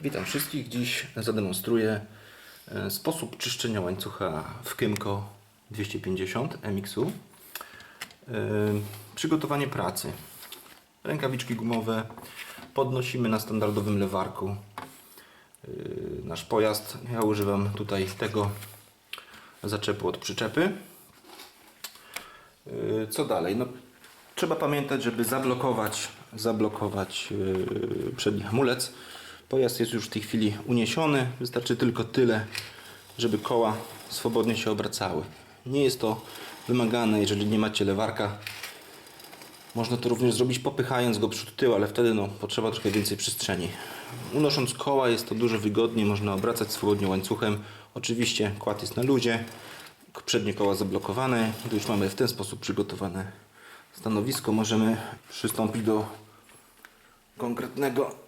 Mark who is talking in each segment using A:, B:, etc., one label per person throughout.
A: Witam wszystkich. Dziś zademonstruję e, sposób czyszczenia łańcucha w Kymco 250 MX-u. Przygotowanie pracy. Rękawiczki gumowe. Podnosimy na standardowym lewarku e, nasz pojazd. Ja używam tutaj tego zaczepu od przyczepy. E, Co dalej? No, trzeba pamiętać, żeby zablokować, zablokować przedni hamulec. Pojazd jest już w tej chwili uniesiony. Wystarczy tylko tyle, żeby koła swobodnie się obracały. Nie jest to wymagane, jeżeli nie macie lewarka. Można to również zrobić popychając go przód tył, ale wtedy no, potrzeba trochę więcej przestrzeni. Unosząc koła jest to dużo wygodniej, można obracać swobodnie łańcuchem. Oczywiście kład jest na luzie, przednie koła zablokowane. Gdy już mamy w ten sposób przygotowane stanowisko, możemy przystąpić do konkretnego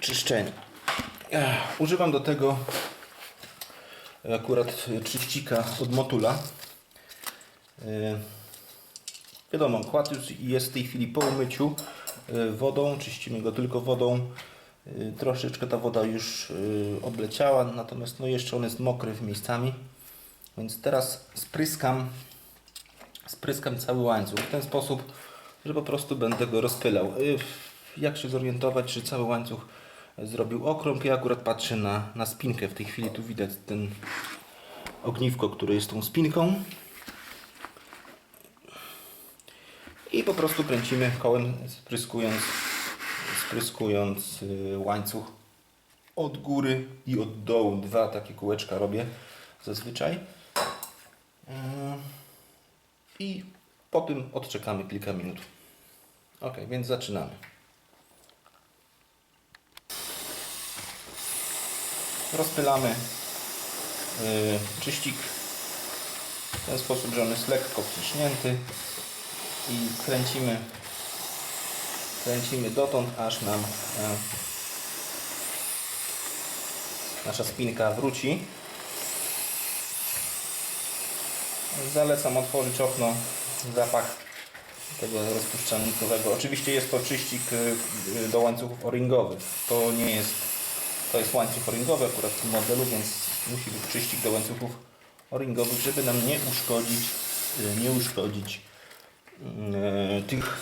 A: czyszczenia. Ech, Używam do tego akurat czyścika od Motula. Yy, Wiadomo, kład już jest w tej chwili po umyciu yy, wodą, czyścimy go tylko wodą. Yy, Troszeczkę ta woda już obleciała, natomiast no jeszcze on jest mokry w miejscami. Więc teraz spryskam, spryskam cały łańcuch w ten sposób, że po prostu będę go rozpylał. Jak się zorientować, czy cały łańcuch zrobił okrąg? Ja akurat patrzę na, na spinkę. W tej chwili tu widać ten ogniwko, które jest tą spinką. I po prostu kręcimy kołem, spryskując, spryskując yy, łańcuch od góry i od dołu. Dwa takie kółeczka robię zazwyczaj. Yy, I po tym odczekamy kilka minut. Ok, więc zaczynamy. Rozpylamy yy, czyścik w ten sposób, że on jest lekko wciśnięty i kręcimy kręcimy dotąd, aż nam e, nasza spinka wróci. Zalecam otworzyć okno, zapach tego rozpuszczalnikowego. Oczywiście jest to czyścik y, do łańcuchów o-ringowych. To nie jest, to jest łańcuch o-ringowy akurat w tym modelu, więc musi być czyścik do łańcuchów o-ringowych, żeby nam nie uszkodzić, y, nie uszkodzić y, tych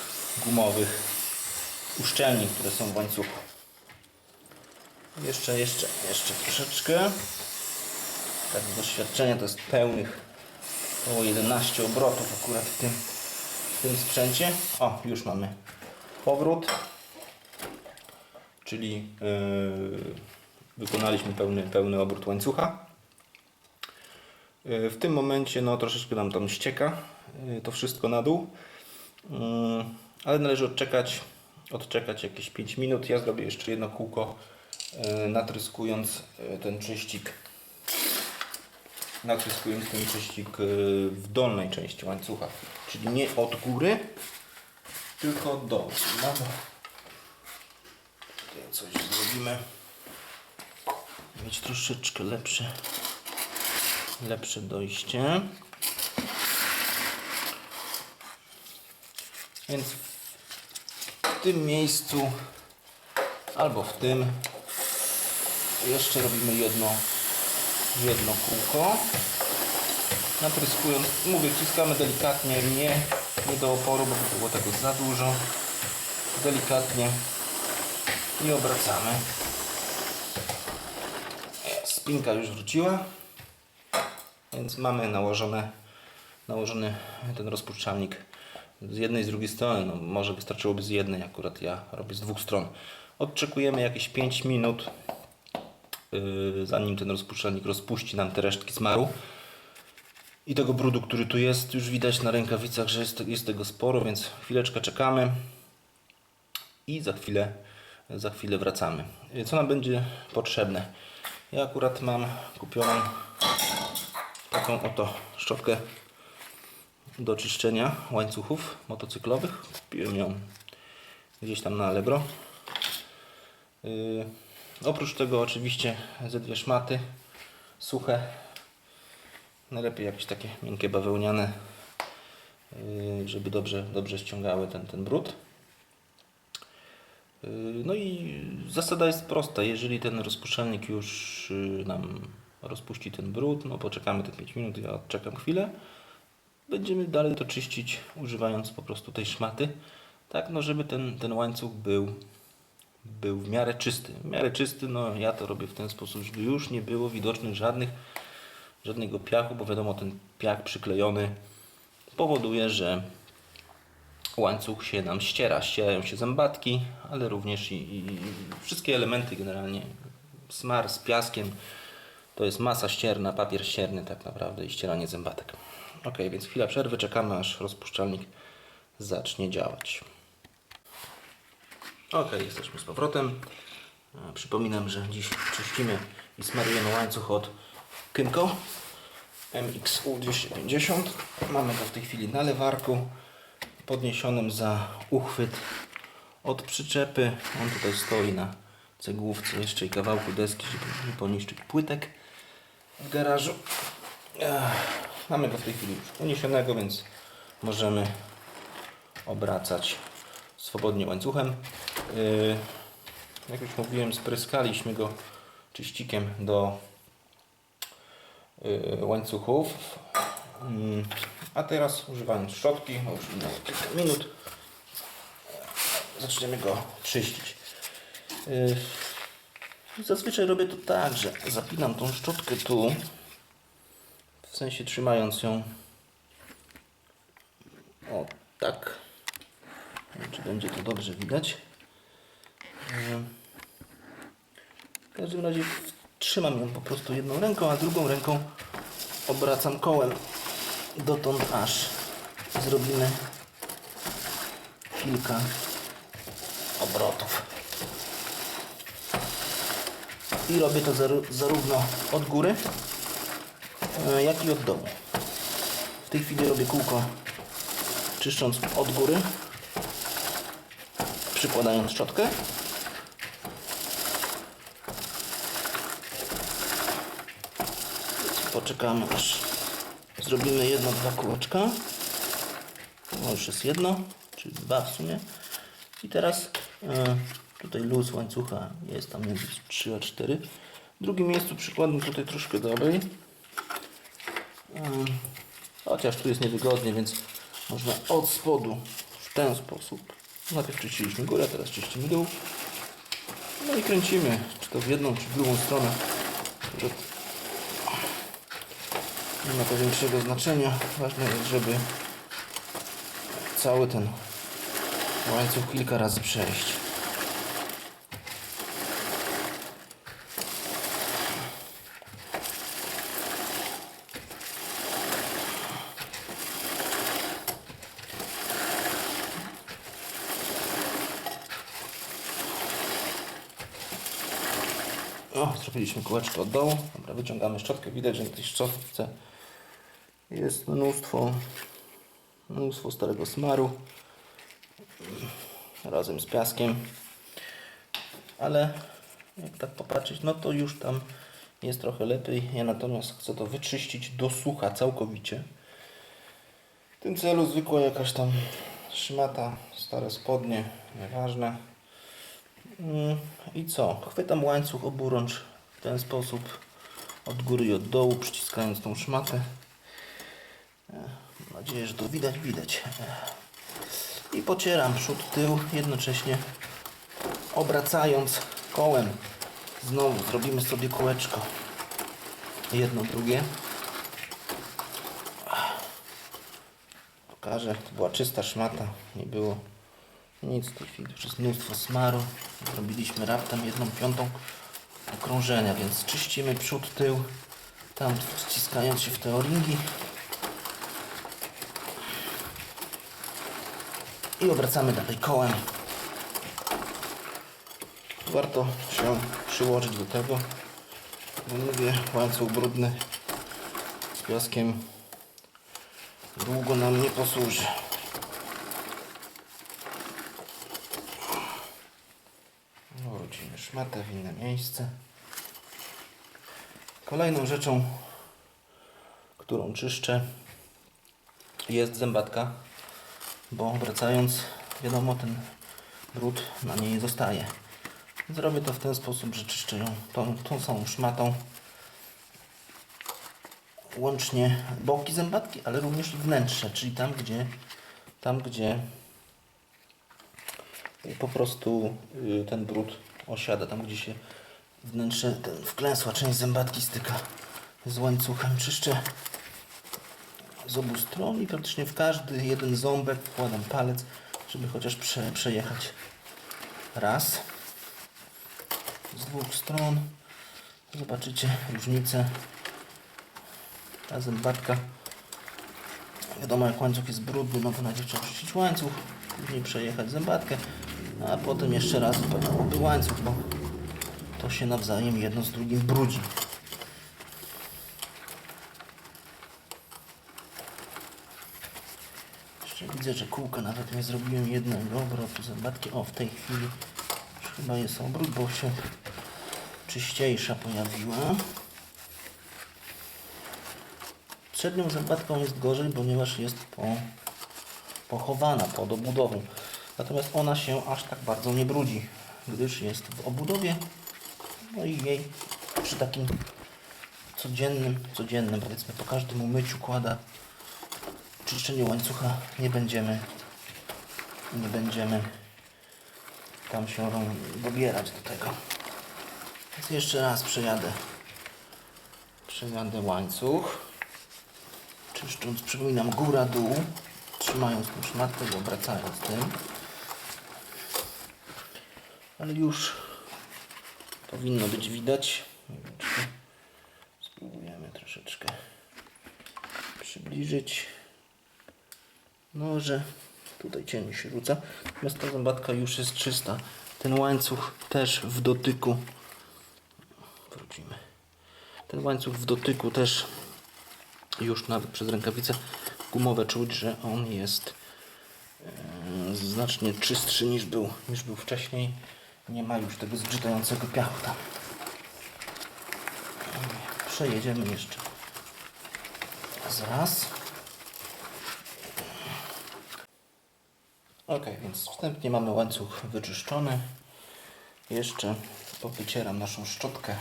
A: gumowych uszczelni, które są w łańcuchu. Jeszcze, jeszcze, jeszcze troszeczkę. Tak doświadczenia to jest pełnych około 11 obrotów akurat w tym, w tym sprzęcie. O, już mamy powrót. Czyli yy, wykonaliśmy pełny, pełny obrót łańcucha. Yy, w tym momencie no, troszeczkę nam tam ścieka yy, to wszystko na dół. Yy, ale należy odczekać, odczekać jakieś 5 minut. Ja zrobię jeszcze jedno kółko yy, natryskując ten czyścik natryskując ten czyścik w dolnej części łańcucha. Czyli nie od góry, tylko od dołu. Tutaj coś zrobimy. Mieć troszeczkę lepsze, lepsze dojście. Więc w tym miejscu albo w tym jeszcze robimy jedno jedno kółko. Natryskując, mówię, wciskamy delikatnie, nie, nie do oporu, bo by było tego za dużo. Delikatnie i obracamy. Spinka już wróciła, więc mamy nałożone, nałożony ten rozpuszczalnik z jednej i z drugiej strony. No, może wystarczyłoby z jednej, akurat ja robię z dwóch stron. Odczekujemy jakieś 5 minut yy, zanim ten rozpuszczalnik rozpuści nam te resztki smaru i tego brudu, który tu jest. Już widać na rękawicach, że jest, jest tego sporo, więc chwileczkę czekamy i za chwilę, za chwilę wracamy. Co nam będzie potrzebne? Ja akurat mam kupioną taką oto szczotkę do czyszczenia łańcuchów motocyklowych. Kupiłem ją gdzieś tam na Allegro. Yy, Oprócz tego oczywiście ze dwie szmaty suche. Najlepiej jakieś takie miękkie bawełniane, yy, żeby dobrze, dobrze ściągały ten, ten brud. Yy, No i zasada jest prosta. Jeżeli ten rozpuszczalnik już yy, nam rozpuści ten brud, no poczekamy te 5 minut, ja odczekam chwilę. Będziemy dalej to czyścić, używając po prostu tej szmaty, tak no żeby ten, ten łańcuch był, był w miarę czysty. W miarę czysty, no ja to robię w ten sposób, żeby już nie było widocznych żadnych, żadnego piachu, bo wiadomo ten piach przyklejony powoduje, że łańcuch się nam ściera. Ścierają się zębatki, ale również i, i wszystkie elementy generalnie. Smar z piaskiem to jest masa ścierna, papier ścierny tak naprawdę i ścieranie zębatek. Ok, więc chwila przerwy, czekamy aż rozpuszczalnik zacznie działać. Ok, jesteśmy z powrotem. E, Przypominam, że dziś czyścimy i smarujemy łańcuch od Kymco MXU 250. Mamy go w tej chwili na lewarku podniesionym za uchwyt od przyczepy. On tutaj stoi na cegłówce jeszcze i kawałku deski, żeby poniszczyć płytek w garażu. Mamy go w tej chwili już uniesionego, więc możemy obracać swobodnie łańcuchem. Yy, Jak już mówiłem, spryskaliśmy go czyścikiem do yy, łańcuchów. A teraz używając szczotki, bo już minęło kilka minut, zaczniemy go czyścić. Yy, Zazwyczaj robię to tak, że zapinam tą szczotkę tu, w sensie trzymając ją o tak. Nie wiem, czy będzie to dobrze widać. Yy, W każdym razie trzymam ją po prostu jedną ręką, a drugą ręką obracam kołem dotąd aż zrobimy kilka obrotów. I robię to zarówno od góry, e, jak i od dołu. W tej chwili robię kółko czyszcząc od góry, przykładając szczotkę. Poczekamy aż zrobimy jedno, dwa kółeczka. No już jest jedno, czyli dwa w sumie. I teraz e, tutaj luz łańcucha jest tam między 3 a 4. W drugim miejscu przykładam tutaj troszkę dalej. E, chociaż tu jest niewygodnie, więc można od spodu w ten sposób. Najpierw czyściliśmy górę, teraz czyścimy dół. No i kręcimy, czy to w jedną, czy w drugą stronę. Nie ma to większego znaczenia. Ważne jest, żeby cały ten łańcuch kilka razy przejść. O, zrobiliśmy kółeczko od dołu. Dobra, wyciągamy szczotkę. Widać, że na tej szczotce jest mnóstwo, mnóstwo starego smaru razem z piaskiem. Ale jak tak popatrzeć, no to już tam jest trochę lepiej. Ja natomiast chcę to wyczyścić do sucha całkowicie. W tym celu zwykła jakaś tam szmata, stare spodnie, nieważne. Mm, I co? Chwytam łańcuch oburącz w ten sposób od góry i od dołu, przyciskając tą szmatę. Mam nadzieję, że to widać, widać. I pocieram przód, tył, jednocześnie obracając kołem. Znowu zrobimy sobie kółeczko. Jedno, drugie. Pokażę, to była czysta szmata, nie było nic w tej chwili, już jest mnóstwo smaru. Zrobiliśmy raptem jedną piątą okrążenia, więc czyścimy przód, tył, tam wciskając się w te o-ringi. I obracamy dalej kołem. Warto się przyłożyć do tego, bo mówię, łańcuch brudny z piaskiem długo nam nie posłuży. Wrócimy szmatę w inne miejsce. Kolejną rzeczą, którą czyszczę, jest zębatka, bo obracając, wiadomo, ten brud na niej zostaje. Zrobię to w ten sposób, że czyszczę ją tą, tą samą szmatą. Łącznie boki zębatki, ale również i wnętrze, czyli tam, gdzie, tam, gdzie po prostu y, ten brud osiada, tam gdzie się wnętrze, ten wklęsła część zębatki styka z łańcuchem. Czyszczę z obu stron i praktycznie w każdy jeden ząbek wkładam palec, żeby chociaż prze, przejechać raz z dwóch stron. Zobaczycie różnicę. Ta zębatka Wiadomo, jak łańcuch jest brudny, no to najpierw trzeba czyścić łańcuch, później przejechać zębatkę, a potem jeszcze raz wypadałoby łańcuch, bo to się nawzajem jedno z drugim brudzi. Jeszcze widzę, że kółka nawet nie zrobiłem jednego obrotu zębatki. O, w tej chwili już chyba jest obrót, bo się czyściejsza pojawiła. Przednią zębatką jest gorzej, ponieważ jest po, pochowana pod obudową. Natomiast ona się aż tak bardzo nie brudzi, gdyż jest w obudowie. No i jej przy takim codziennym, codziennym, powiedzmy po każdym umyciu kłada czyszczeniu łańcucha nie będziemy nie będziemy tam się dobierać do tego. Więc jeszcze raz przejadę przejadę łańcuch czyszcząc, przypominam, góra, dół, trzymając tą szmatkę i obracając tym. Ale już powinno być widać. Spróbujemy troszeczkę przybliżyć. No, że tutaj cień się rzuca. Natomiast ta zębatka już jest czysta. Ten łańcuch też w dotyku. Wrócimy. Ten łańcuch w dotyku też już nawet przez rękawice gumowe czuć, że on jest e, znacznie czystszy niż był, niż był wcześniej. Nie ma już tego zgrzytającego piachu tam. Przejedziemy jeszcze raz. Ok, więc wstępnie mamy łańcuch wyczyszczony. Jeszcze powycieram naszą szczotkę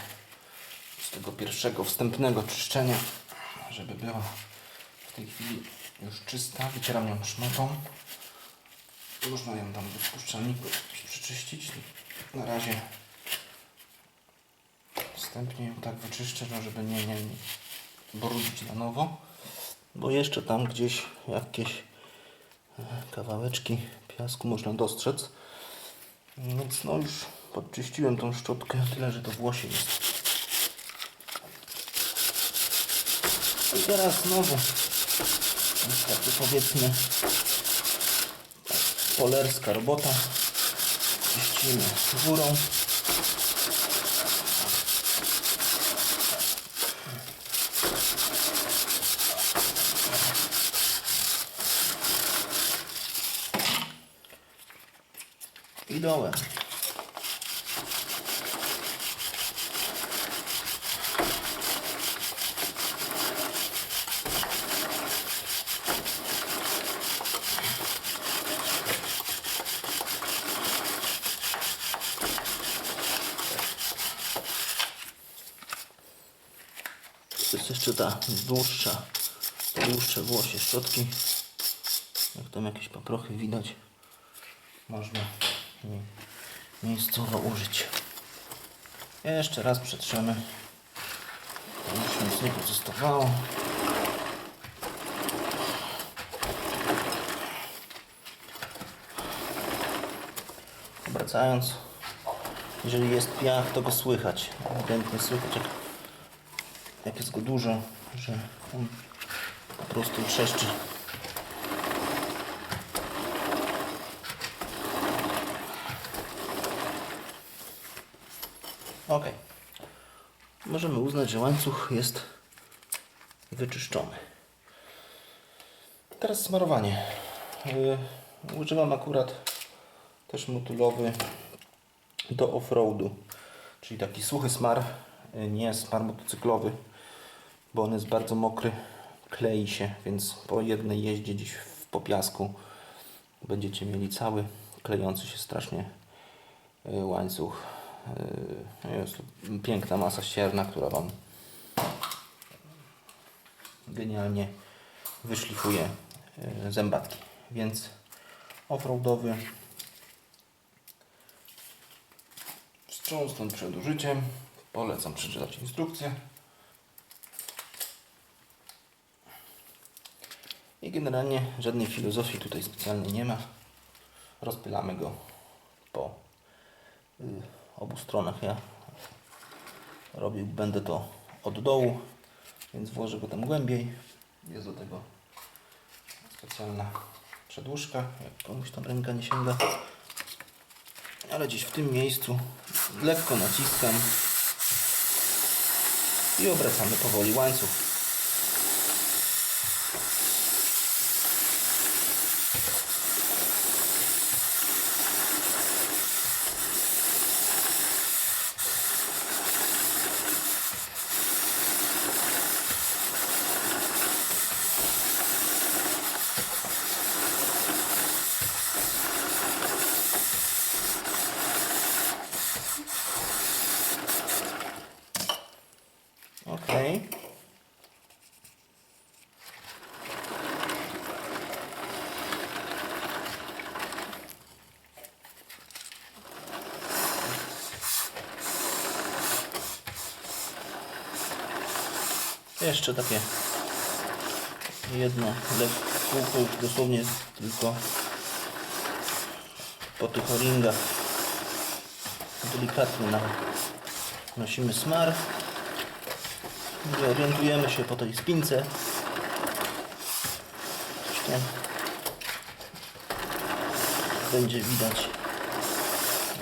A: z tego pierwszego wstępnego czyszczenia żeby była w tej chwili już czysta. Wycieram ją szmatą. Można ją tam do spuszczalniku przeczyścić. Na razie wstępnie ją tak wyczyszczę, no żeby nie, nie, nie brudzić na nowo. Bo jeszcze tam gdzieś jakieś e, kawałeczki piasku można dostrzec. Więc no już podczyściłem tą szczotkę, tyle że to włosie jest I teraz znowu taka powiedzmy polerska robota. Czyścimy górą. Dołem. To jeszcze ta dłuższa, dłuższe włosie szczotki. Jak tam jakieś paprochy widać, można je miejscowo użyć. Jeszcze raz przetrzemy. Już nic nie pozostawało. Obracając, jeżeli jest piach, to go słychać. Ewidentnie słychać, jak jak jest go dużo, że on po prostu trzeszczy. Ok. Możemy uznać, że łańcuch jest wyczyszczony. Teraz smarowanie. Yy, używam akurat też motylowy do offroadu, czyli taki suchy smar, yy, nie smar motocyklowy bo on jest bardzo mokry, klei się, więc po jednej jeździe gdzieś w popiasku będziecie mieli cały klejący się strasznie y, łańcuch. Y, Jest piękna masa ścierna, która Wam genialnie wyszlifuje y, zębatki. Więc offroadowy wstrząsnąć przed użyciem. Polecam przeczytać instrukcję. I generalnie żadnej filozofii tutaj specjalnej nie ma. Rozpylamy go po y, obu stronach. Ja robił, będę to od dołu, więc włożę go tam głębiej. Jest do tego specjalna przedłużka, jak komuś tam ręka nie sięga. Ale gdzieś w tym miejscu lekko naciskam i obracamy powoli łańcuch. Jeszcze takie jedno lekko już dosłownie tylko po tych o-ringach delikatnie na- nosimy smar. Orientujemy się po tej spince. Zresztą będzie widać,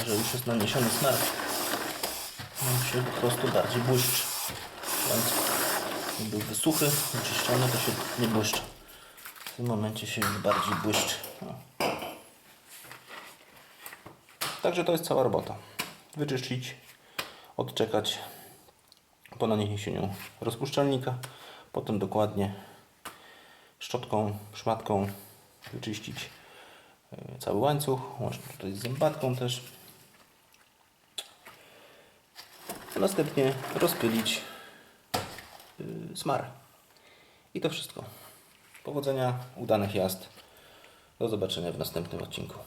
A: że już jest naniesiony smar. On się po prostu bardziej błyszczy. Był wysuchy, wyczyszczony, to się nie błyszczy. W tym momencie się już bardziej błyszczy. Także to jest cała robota. Wyczyścić, odczekać po naniesieniu rozpuszczalnika, potem dokładnie szczotką, szmatką wyczyścić e, cały łańcuch, łącznie tutaj z zębatką też. Następnie rozpylić smar. I to wszystko. Powodzenia, udanych jazd. Do zobaczenia w następnym odcinku.